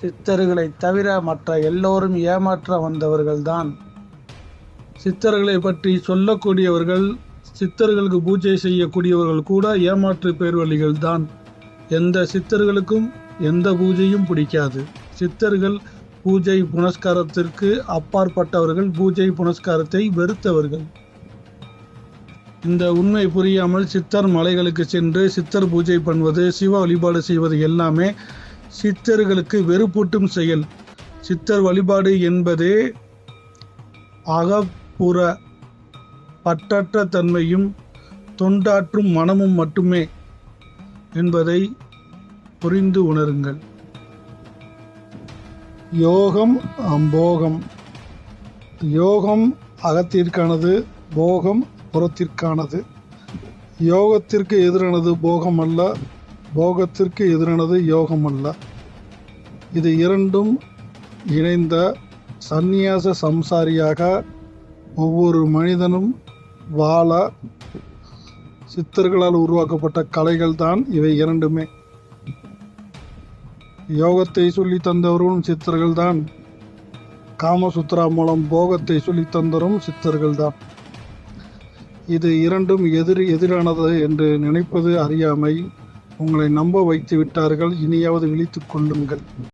சித்தர்களை தவிர மற்ற எல்லோரும் ஏமாற்ற வந்தவர்கள்தான். சித்தர்களை பற்றி சொல்லக்கூடியவர்கள் சித்தர்களுக்கு பூஜை செய்யக்கூடியவர்கள் கூட ஏமாற்று பேர்வழிகள் தான் எந்த சித்தர்களுக்கும் எந்த பூஜையும் பிடிக்காது. சித்தர்கள் பூஜை புனஸ்காரத்திற்கு அப்பாற்பட்டவர்கள் பூஜை புனஸ்காரத்தை வெறுத்தவர்கள். இந்த உண்மை புரியாமல் சித்தர் மலைகளுக்கு சென்று சித்தர் பூஜை பண்ணுவது சிவ வழிபாடு செய்வது எல்லாமே சித்தர்களுக்கு வெறுப்பூட்டும் செயல். சித்தர் வழிபாடு என்பதே அகப்புற பற்றற்ற தன்மையும் தொண்டாற்றும் மனமும் மட்டுமே என்பதை புரிந்து உணருங்கள். யோகம் போகம் யோகம் அகத்திற்கானது போகம் புறத்திற்கானது. யோகத்திற்கு எதிரானது போகம் அல்ல போகத்திற்கு எதிரானது யோகம் அல்ல இது இரண்டும் இணைந்த சந்நியாச சம்சாரியாக ஒவ்வொரு மனிதனும் வாழ சித்தர்களால் உருவாக்கப்பட்ட கலைகள் தான் இவை இரண்டுமே. யோகத்தை சொல்லி தந்தவரும் சித்தர்கள் தான் காமசுத்ரா மூலம் போகத்தை சொல்லி தந்தவரும் சித்தர்கள் தான் இது இரண்டும் எதிர் எதிரானது என்று நினைப்பது அறியாமை. உங்களை நம்ப வைத்து விட்டார்கள். இனியாவது விழித்துக் கொள்ளுங்கள்.